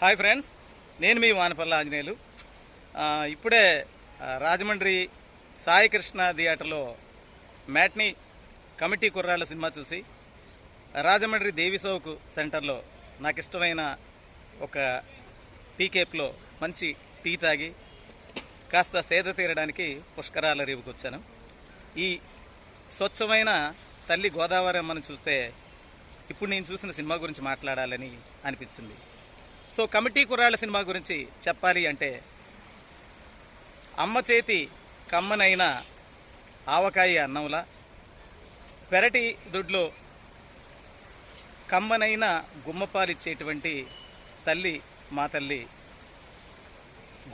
Hi friends నేను మీ వానపల్లి ఆంజనేయులు. ఇప్పుడే రాజమండ్రి సాయి కృష్ణ థియేటర్లో మ్యాట్నీ కమిటీ కుర్రాళ్ళ సినిమా చూసి రాజమండ్రి దేవిసౌక్ సెంటర్లో నాకు ఇష్టమైన ఒక టీ కేప్లో మంచి టీ తాగి కాస్త సేద తీరడానికి పుష్కరాల రేవుకు వచ్చాను ఈ స్వచ్ఛమైన తల్లి గోదావరి అమ్మను చూస్తే ఇప్పుడు నేను చూసిన సినిమా గురించి మాట్లాడాలని అనిపించింది సో కమిటీ కుర్రాళ్ళ సినిమా గురించి చెప్పాలి అంటే అమ్మ చేతి కమ్మనైన ఆవకాయ అన్నంలా పెరటి దొడ్లో కమ్మనైన గుమ్మపాలిచ్చేటువంటి తల్లి మా తల్లి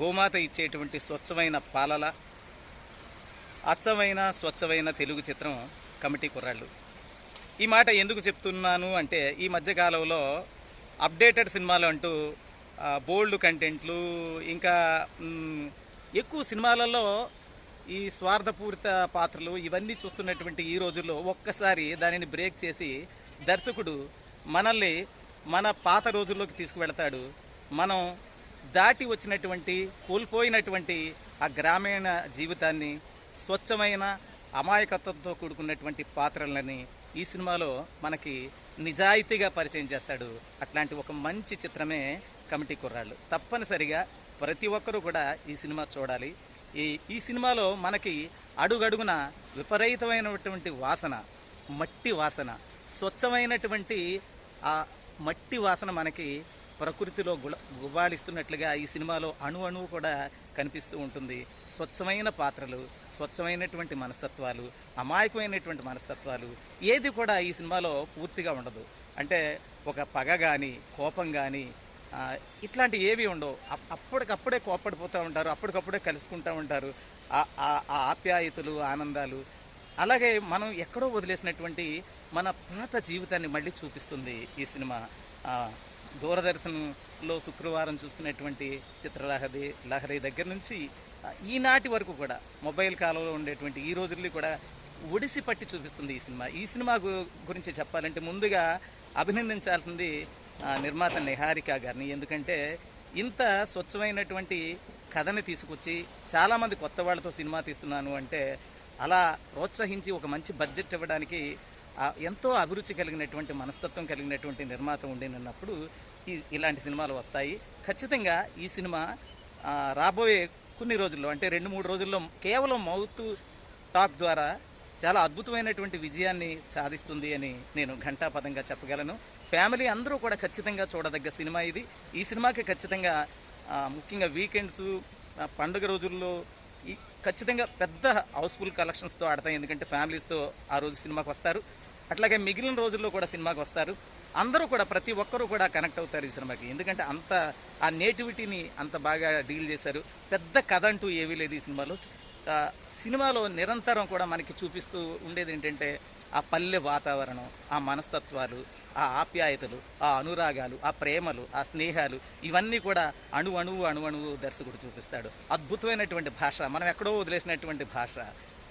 గోమాత ఇచ్చేటువంటి స్వచ్ఛమైన పాలల అచ్చమైన స్వచ్ఛమైన తెలుగు చిత్రం కమిటీ కుర్రాళ్ళు. ఈ మాట ఎందుకు చెప్తున్నాను అంటే ఈ మధ్యకాలంలో అప్డేటెడ్ సినిమాలు అంటూ బోల్డ్ కంటెంట్లు ఇంకా ఎక్కువ సినిమాలలో ఈ స్వార్థపూరిత పాత్రలు ఇవన్నీ చూస్తున్నటువంటి ఈ రోజుల్లో ఒక్కసారి దానిని బ్రేక్ చేసి దర్శకుడు మనల్ని మన పాత రోజుల్లోకి తీసుకువెళతాడు. మనం దాటి వచ్చినటువంటి కోల్పోయినటువంటి ఆ గ్రామీణ జీవితాన్ని స్వచ్ఛమైన అమాయకత్వంతో కూడుకున్నటువంటి పాత్రలని ఈ సినిమాలో మనకి నిజాయితీగా పరిచయం చేస్తాడు అట్లాంటి ఒక మంచి చిత్రమే కమిటీ కుర్రాళ్ళు. తప్పనిసరిగా ప్రతి ఒక్కరూ కూడా ఈ సినిమా చూడాలి. ఈ ఈ సినిమాలో మనకి అడుగడుగున విపరీతమైనటువంటి వాసన మట్టి వాసన స్వచ్ఛమైనటువంటి ఆ మట్టి వాసన మనకి ప్రకృతిలో గుళ గుబాళిస్తున్నట్లుగా ఈ సినిమాలో అణు అణువు కూడా కనిపిస్తూ ఉంటుంది. స్వచ్ఛమైన పాత్రలు స్వచ్ఛమైనటువంటి మనస్తత్వాలు అమాయకమైనటువంటి మనస్తత్వాలు ఏది కూడా ఈ సినిమాలో పూర్తిగా ఉండదు. అంటే ఒక పగ కానీ కోపం కానీ ఇట్లాంటి ఏవి ఉండవు. అప్పటికప్పుడే కోప్పడిపోతూ ఉంటారు అప్పటికప్పుడే కలుసుకుంటూ ఉంటారు. ఆ- ఆ- ఆ ఆప్యాయతలు ఆనందాలు. అలాగే మనం ఎక్కడో వదిలేసినటువంటి మన పాత జీవితాన్ని మళ్ళీ చూపిస్తుంది ఈ సినిమా. దూరదర్శన్లో శుక్రవారం చూస్తున్నటువంటి చిత్రలహరి లహరి దగ్గర నుంచి ఈనాటి వరకు కూడా మొబైల్ కాలంలో ఉండేటువంటి ఈ రోజుల్లో కూడా ఒడిసి పట్టి చూపిస్తుంది ఈ సినిమా. ఈ సినిమా గురించి చెప్పాలంటే ముందుగా అభినందించాల్సింది ఆ, నిర్మాత నిహారిక గారిని. ఎందుకంటే ఇంత స్వచ్ఛమైనటువంటి కథని తీసుకొచ్చి చాలామంది కొత్త వాళ్ళతో సినిమా తీస్తున్నాను అంటే అలా ప్రోత్సహించి ఒక మంచి బడ్జెట్ ఇవ్వడానికి ఎంతో అభిరుచి కలిగినటువంటి మనస్తత్వం కలిగినటువంటి నిర్మాత ఉండినప్పుడు ఈ ఇలాంటి సినిమాలు వస్తాయి. ఖచ్చితంగా ఈ సినిమా రాబోయే కొన్ని రోజుల్లో అంటే రెండు మూడు రోజుల్లో కేవలం మౌత్ టాక్ ద్వారా చాలా అద్భుతమైనటువంటి విజయాన్ని సాధిస్తుంది అని నేను ఘంటాపదంగా చెప్పగలను. ఫ్యామిలీ అందరూ కూడా ఖచ్చితంగా చూడదగ్గ సినిమా ఇది. ఈ సినిమాకి ఖచ్చితంగా ముఖ్యంగా వీకెండ్స్ పండుగ రోజుల్లో ఈ ఖచ్చితంగా పెద్ద హౌస్ఫుల్ కలెక్షన్స్తో ఆడతాయి. ఎందుకంటే ఫ్యామిలీస్తో ఆ రోజు సినిమాకి వస్తారు. అట్లాగే మిగిలిన రోజుల్లో కూడా సినిమాకి వస్తారు. అందరూ కూడా ప్రతి ఒక్కరూ కూడా కనెక్ట్ అవుతారు ఈ సినిమాకి. ఎందుకంటే అంత ఆ నేటివిటీని అంత బాగా డీల్ చేశారు. పెద్ద కథ అంటూ ఏమీ లేదు ఈ సినిమాలో. సినిమాలో నిరంతరం కూడా మనకి చూపిస్తూ ఉండేది ఏంటంటే ఆ పల్లె వాతావరణం ఆ మనస్తత్వాలు ఆ ఆప్యాయతలు ఆ అనురాగాలు ఆ ప్రేమలు ఆ స్నేహాలు ఇవన్నీ కూడా అణు అణువు అణు అణువు దర్శకుడు చూపిస్తాడు. అద్భుతమైనటువంటి భాష. మనం ఎక్కడో వదిలేసినటువంటి భాష.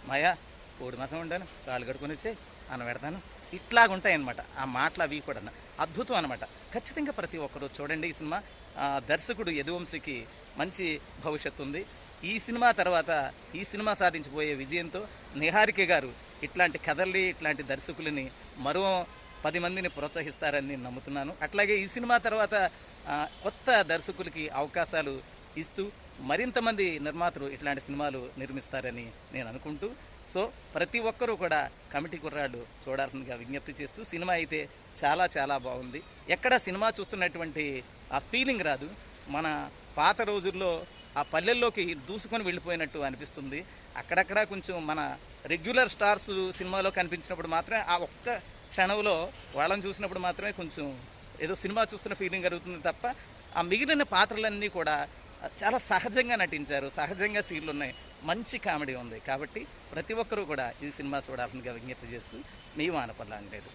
మాయా? కోడి మాసం ఉండాను కాళ్ళు కడుకొని వచ్చే అన్న పెడతాను. ఇట్లాగుంటాయన్నమాట ఆ మాటలు అవి కూడా అద్భుతం అనమాట ఖచ్చితంగా ప్రతి ఒక్కరూ చూడండి ఈ సినిమా. దర్శకుడు యదువంశికి మంచి భవిష్యత్తు ఉంది. ఈ సినిమా తర్వాత ఈ సినిమా సాధించిపోయే విజయంతో నిహారిక గారు ఇట్లాంటి కథల్ని ఇట్లాంటి దర్శకులని మరో పది మందిని ప్రోత్సహిస్తారని నేను నమ్ముతున్నాను. అట్లాగే ఈ సినిమా తర్వాత కొత్త దర్శకులకి అవకాశాలు ఇస్తూ మరింతమంది నిర్మాతలు ఇట్లాంటి సినిమాలు నిర్మిస్తారని నేను అనుకుంటూ సో ప్రతి ఒక్కరూ కూడా కమిటీ కుర్రాళ్ళు చూడాల్సిందిగా విజ్ఞప్తి చేస్తూ సినిమా అయితే చాలా చాలా బాగుంది. ఎక్కడ సినిమా చూస్తున్నటువంటి ఆ ఫీలింగ్ రాదు. మన పాత రోజుల్లో ఆ పల్లెల్లోకి దూసుకొని వెళ్ళిపోయినట్టు అనిపిస్తుంది. అక్కడక్కడ కొంచెం మన రెగ్యులర్ స్టార్స్ సినిమాలో కనిపించినప్పుడు మాత్రమే ఆ ఒక్క క్షణంలో వాళ్ళని చూసినప్పుడు మాత్రమే కొంచెం ఏదో సినిమా చూస్తున్న ఫీలింగ్ కలుగుతుంది తప్ప ఆ మిగిలిన పాత్రలన్నీ కూడా చాలా సహజంగా నటించారు. సహజంగా సీన్లు ఉన్నాయి మంచి కామెడీ ఉంది. కాబట్టి ప్రతి ఒక్కరూ కూడా ఈ సినిమా చూడాలని విజ్ఞప్తి చేస్తూ మీ వానపల్లి లేదు